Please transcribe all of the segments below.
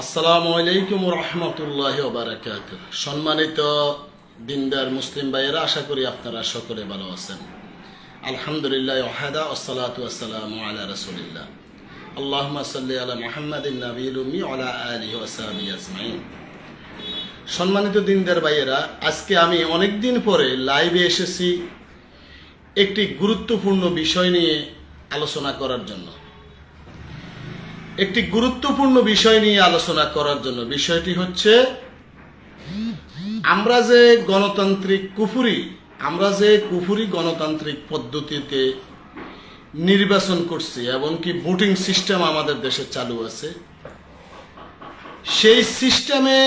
আসসালামু আলাইকুম রহমতুল্লাহ বারাকাত সম্মানিত দিনদার মুসলিম ভাইয়েরা, আশা করি আপনারা সকলে ভালো আছেন। আলহামদুলিল্লাহ ওহাদা আসসালাতু আসসালামু আলা রাসূলিল্লাহ। আল্লাহুম্মা সাল্লি আলা মুহাম্মাদিন উম্মি আলা আলিহি ওয়া সাহবিহি আজমাইন। সম্মানিত দিনদার ভাইয়েরা, আজকে আমি অনেক দিন পরে লাইভে এসেছি একটি গুরুত্বপূর্ণ বিষয় নিয়ে আলোচনা করার জন্য। একটি গুরুত্বপূর্ণ বিষয় নিয়ে আলোচনা করার জন্য। বিষয়টি হচ্ছে, আমরা যে গণতান্ত্রিক কুফুরি, আমরা যে কুফুরি গণতান্ত্রিক পদ্ধতিতে নির্বাচন করছি এমনকি ভোটিং সিস্টেম আমাদের দেশে চালু আছে, সেই সিস্টেমে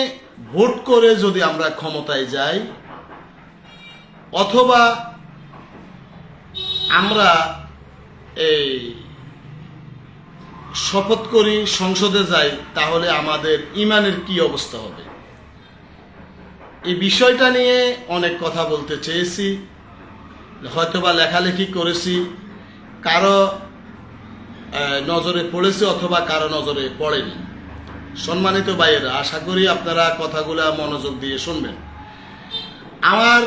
ভোট করে যদি আমরা ক্ষমতায় যাই, অথবা আমরা এই শপথ করি, সংসদে যাই, তাহলে আমাদের ইমানের কি অবস্থা হবে? এই বিষয়টা নিয়ে অনেক কথা বলতে চেয়েছি, হয়তোবা লেখালেখি করেছি, কারও নজরে পড়েছে অথবা কারও নজরে পড়েনি। সম্মানিত ভাইয়েরা, আশা করি আপনারা কথাগুলো মনোযোগ দিয়ে শুনবেন। আমার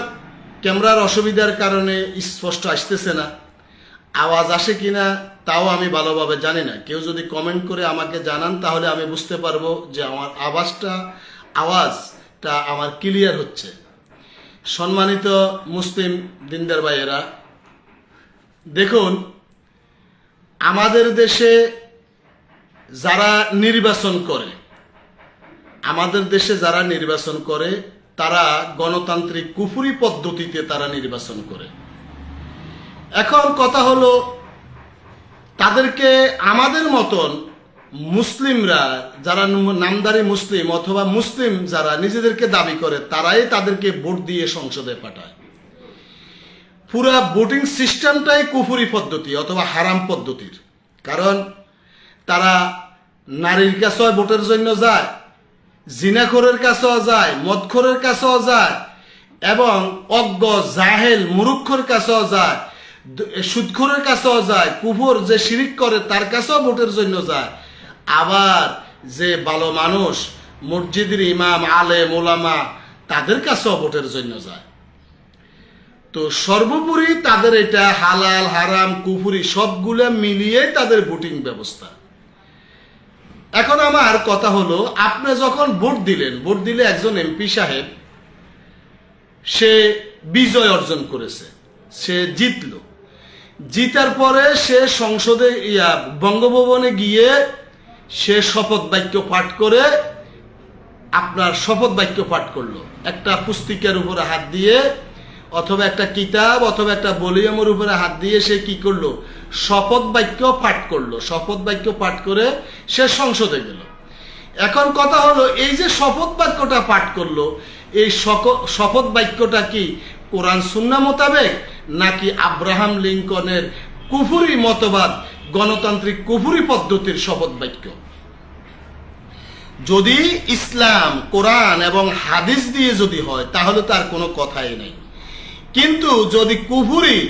ক্যামেরার অসুবিধার কারণে স্পষ্ট আসতেছে না। আওয়াজ আসে কিনা, তাও আমি ভালোভাবে জানি না। কেউ যদি কমেন্ট করে আমাকে জানান, তাহলে আমি বুঝতে পারব যে আমার আওয়াজটা আওয়াজটা আমার ক্লিয়ার হচ্ছে। সম্মানিত মুসলিম দিনদার ভাইয়েরা, দেখুন, আমাদের দেশে যারা নির্বাচন করে, আমাদের দেশে যারা নির্বাচন করে, তারা গণতান্ত্রিক কুফুরি পদ্ধতিতে তারা নির্বাচন করে। এখন কথা হলো, তাদেরকে আমাদের মতন মুসলিমরা যারা নামদারি মুসলিম অথবা মুসলিম যারা নিজেদেরকে দাবি করে, তারাই তাদেরকে ভোট দিয়ে সংসদে পাঠায়। পুরা ভোটিং সিস্টেমটাই কুফুরি পদ্ধতি অথবা হারাম পদ্ধতির। কারণ তারা নারীর কাছেও ভোটের জন্য যায়, জিনাখোরের কাছেও যায়, মদখোরের কাছেও যায় এবং অজ্ঞ, জাহেল, মুরুক্ষর কাছেও যায়। সুদখোরের কাছেও যায়, কুফর যে শিরিক করে তার কাছেও ভোটের জন্য যায়। আবার যে ভালো মানুষ, মসজিদের ইমাম আলে মোলামা তাদের কাছেও ভোটের জন্য যায়। তো সর্বোপরি তাদের এটা হালাল, হারাম, কুফুরি সবগুলো মিলিয়ে তাদের ভোটিং ব্যবস্থা। এখন আমার কথা হলো, আপনি যখন ভোট দিলেন, ভোট দিলে একজন এমপি সাহেব, সে বিজয় অর্জন করেছে, সে জিতল। জিতার পরে সে সংসদে, ইয়া, বঙ্গভবনে গিয়ে সে শপথ বাক্য পাঠ করে আপনার শপথ বাক্য পাঠ করল। একটা পুস্তিকার উপরে হাত দিয়ে অথবা একটা কিতাব অথবা একটা বলিয়ামের উপরে হাত দিয়ে সে কি করল? শপথ বাক্য পাঠ করল। শপথ বাক্য পাঠ করে সে সংসদে গেল। এখন কথা হলো, এই যে শপথ বাক্যটা পাঠ করল, এই শপথ বাক্যটা কি কোরআন সুন্না মোতাবেক নাকি আব্রাহাম লিঙ্কনের কুফুরি মতবাদ গণতান্ত্রিক কুফুরি পদ্ধতির শপথ বাক্য? যদি ইসলাম, কোরআন এবং হাদিস দিয়ে যদি হয়, তাহলে তার কোনো কথাই নেই। কিন্তু যদি কুফুরি,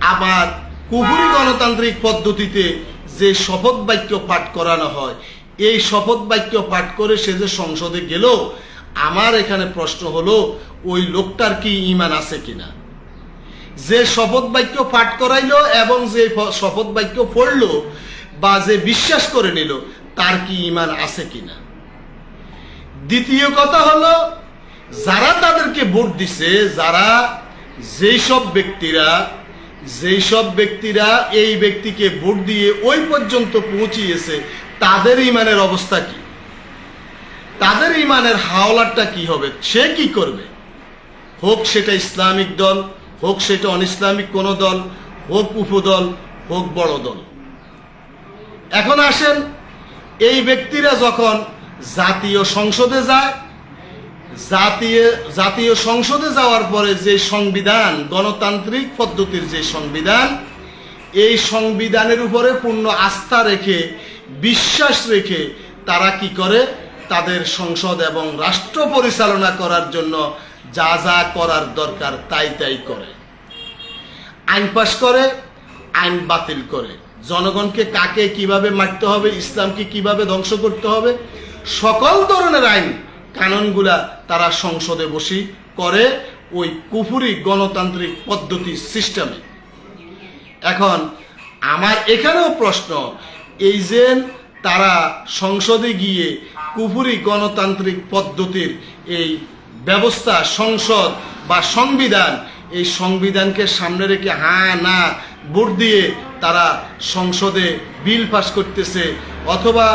আবার কুফুরি গণতান্ত্রিক পদ্ধতিতে যে শপথ বাক্য পাঠ করানো হয়, এই শপথ বাক্য পাঠ করে সে যে সংসদে গেল, আমার এখানে প্রশ্ন হলো, ওই লোকটার কি ইমান আছে কিনা? যে শপথ বাক্য পাঠ করাইলো এবং যে শপথ বাক্য পড়ল বা যে বিশ্বাস করে নিল, তার কি ইমান আছে কিনা? দ্বিতীয় কথা হলো, যারা তাদেরকে ভোট দিছে, যারা যেই সব ব্যক্তিরা, যেই সব ব্যক্তিরা এই ব্যক্তিকে ভোট দিয়ে ওই পর্যন্ত পৌঁছিয়েছে, তাদের ইমানের অবস্থা কি? তাদের ইমানের হাওলারটা কি হবে? সে কি করবে? হোক সেটা ইসলামিক দল হোক সেটা অন ইসলামিক কোনো দল, হোক উপদল, হোক বড় দল। এখন আসেন, এই ব্যক্তিরা যখন জাতীয় সংসদে যায়, জাতীয় জাতীয় সংসদে যাওয়ার পরে যে সংবিধান, গণতান্ত্রিক পদ্ধতির যে সংবিধান, এই সংবিধানের উপরে পূর্ণ আস্থা রেখে, বিশ্বাস রেখে তারা কি করে? তাদের সংসদ এবং রাষ্ট্র পরিচালনা করার জন্য যা যা করার দরকার তাই তাই করে। আইন পাশ করে, আইন বাতিল করে। জনগণকে কাকে কীভাবে মারতে হবে, ইসলামকে কীভাবে ধ্বংস করতে হবে, সকল ধরনের আইন, কানুনগুলা তারা সংসদে বসি করে ওই কুফুরি গণতান্ত্রিক পদ্ধতি সিস্টেমে। এখন আমার এখানেও প্রশ্ন, এই যে তারা সংসদে গিয়ে কুফুরি গণতান্ত্রিক পদ্ধতির এই ব্যবস্থা, সংসদ বা সংবিধান এই সংবিধানকে সামনে রেখে হ্যাঁ না, ভোট দিয়ে তারা সংসদে বিল পাস করতেছে। অথবা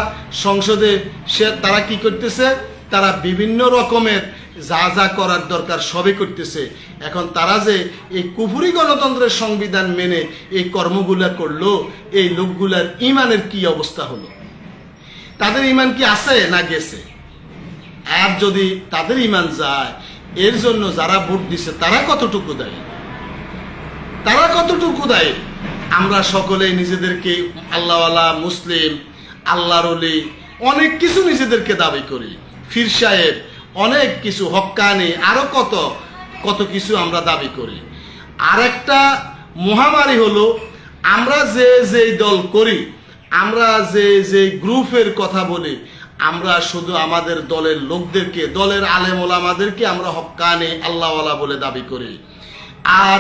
সংসদে সে, তারা কি করতেছে? তারা বিভিন্ন রকমের যা যা করার দরকার সবই করতেছে। এখন তারা যে এই কুফুরি গণতন্ত্রের সংবিধান মেনে এই কর্মগুলা করল, এই লোকগুলার ইমানের কি অবস্থা হলো? তাদের ইমান কি আছে না গেছে? আর যদি তাদের ইমান যায় এর জন্য যারা ভোট দিছে, তারা কতটুকু দায়ী? তারা কতটুকু দেয়? আমরা সকলেই নিজেদেরকে আল্লাহওয়ালা, মুসলিম, আল্লাহর অনেক কিছু নিজেদেরকে দাবি করি। ফির সাহেব, অনেক কিছু হক্কানি আরও কত কত কিছু আমরা দাবি করি। আর একটা মহামারী হলো, আমরা যে যে দল করি, আমরা যে যে গ্রুপের কথা বলি আমরা শুধু আমাদের দলের লোকদেরকে, দলের আলেম ওলামাদেরকে আমরা হক্কানি আল্লাহওয়ালা বলে দাবি করি। আর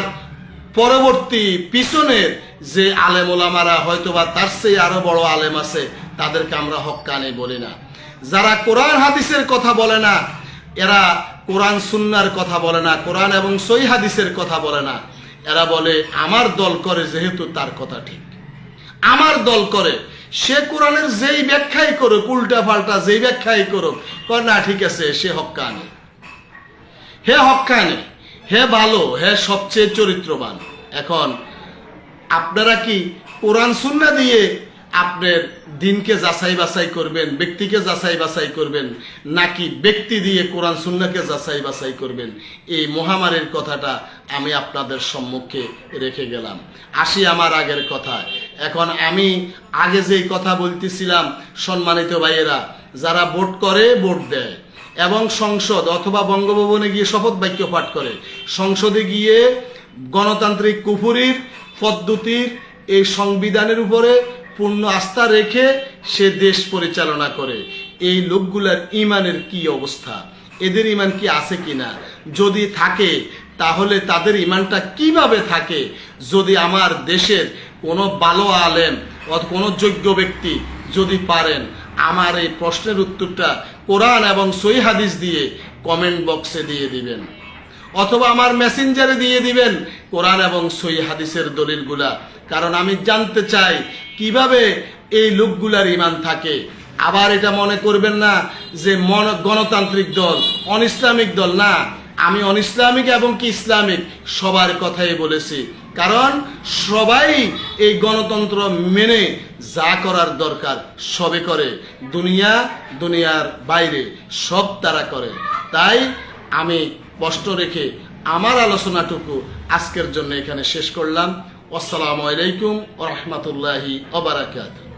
পরবর্তী পিছনের যে আলেম ওলামারা, হয়তোবা তার চেয়ে আরও বড় আলেম আছে, তাদেরকে আমরা হক্কানি বলি না। যারা কোরআন হাদিসের কথা বলে না, এরা কোরআন সুন্নার কথা বলে না, কোরআন এবং সই হাদিসের কথা বলে না। এরা বলে, আমার দল করে যেহেতু তার কথা ঠিক। আমার দল করে সে কোরআনের যেই ব্যাখ্যাই করুক, উল্টা পাল্টা যেই ব্যাখ্যাই করুক, কয়, না, ঠিক আছে, সে হক্কানি। হে হক্কানি, হে ভালো, হে সবচেয়ে চরিত্রবান। এখন, আপনারা কি কোরআন সুন্না দিয়ে আপনার দিনকে যাচাই বাছাই করবেন, ব্যক্তিকে যাচাই বাছাই করবেন, নাকি ব্যক্তি দিয়ে কোরআন সুন্নাকে যাচাই বাছাই করবেন? এই মহামারীর কথাটা আমি আপনাদের সম্মুখে রেখে গেলাম। আসি আমার আগের কথা এখন আমি আগে যেই কথা বলতেছিলাম, সম্মানিত ভাইয়েরা, যারা ভোট করে, ভোট দেয় এবং সংসদ অথবা বঙ্গভবনে গিয়ে শপথ বাক্য পাঠ করে, সংসদে গিয়ে গণতান্ত্রিক কুফুরির পদ্ধতির এই সংবিধানের উপরে পূর্ণ আস্থা রেখে সে দেশ পরিচালনা করে। এই লোকগুলার ইমানের কি অবস্থা? এদের ইমান কি আছে কিনা? যদি থাকে, তাহলে তাদের ইমানটা কীভাবে থাকে? যদি আমার দেশের কোনো ভালো আলেম কোনো যোগ্য ব্যক্তি যদি পারেন, আমার এই প্রশ্নের উত্তরটা কোরআন এবং সই হাদিস দিয়ে কমেন্ট বক্সে দিয়ে দিবেন। অথবা আমার মেসেঞ্জারে দিয়ে দিবেন কোরআন এবং সই হাদিসের দলিলগুলা। কারণ আমি জানতে চাই কীভাবে এই লোকগুলার ইমান থাকে। আবার এটা মনে করবেন না যে মন গণতান্ত্রিক দল অন ইসলামিক দল না। আমি অন ইসলামিক এবং কি ইসলামিক সবার কথাই বলেছি। কারণ সবাই এই গণতন্ত্র মেনে যা করার দরকার সবে করে। দুনিয়া দুনিয়ার বাইরে সব তারা করে। তাই আমি কষ্ট রেখে আমার আলোচনাটুকু আজকের জন্য এখানে শেষ করলাম। আসসালামু আলাইকুম রহমতুল্লাহি ওবরাকাতুহ